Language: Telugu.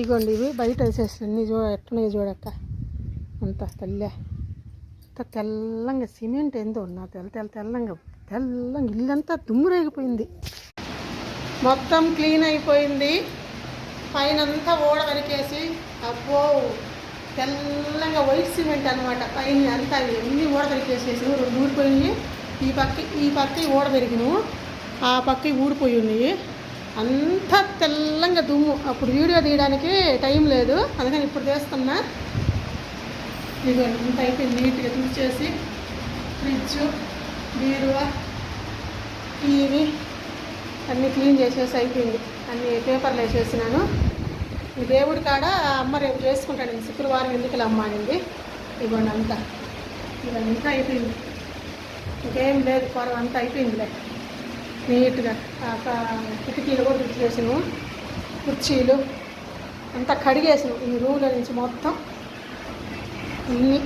ఇగోండి ఇవి బయట వేసేసి అన్ని చూ ఎట్టున్నాయి చూడక్క అంత తెల్లే. అంత తెల్లంగా సిమెంట్ ఏందో నా తెల్ల తెల్ల తెల్లంగా తెల్లంగా ఇల్లంతా దుమ్ము రేగిపోయింది మొత్తం క్లీన్ అయిపోయింది. పైన అంతా ఓడ వరికేసి అబ్బో తెల్లంగా వైట్ సిమెంట్ అనమాట పైన అంతా ఎన్ని ఓడ వరికేసేసి రెండు ఊడిపోయినాయి ఈ పక్క ఈ పక్క ఓడ పెరిగిను ఆ పక్క ఊడిపోయి ఉన్నాయి. అంతా తెల్లంగా దుమ్ము. అప్పుడు వీడియో తీయడానికి టైం లేదు. అందుకని ఇప్పుడు తీస్తున్నా. ఇది అంత అయిపోయింది. నీట్గా తుడిచేసి ఫ్రిడ్జ్ బీరువా టీవీ అన్నీ క్లీన్ చేసేసి అయిపోయింది. అన్ని పేపర్లు వేసేసినాను. ఈ దేవుడి కాడ అమ్మ రేపు చేసుకుంటాను శుక్రవారం ఎందుకు అమ్మ అనింది. ఇవ్వండి అంతా. ఇదంతా అయిపోయింది. ఇంకేం లేదు పొరం అంతా అయిపోయిందిలే. నీట్గా కిటికీలు కూడా తుడిచేసాను కుర్చీలు అంతా కడిగేసాను ఈ రూమ్లో నుంచి మొత్తం ఇన్ని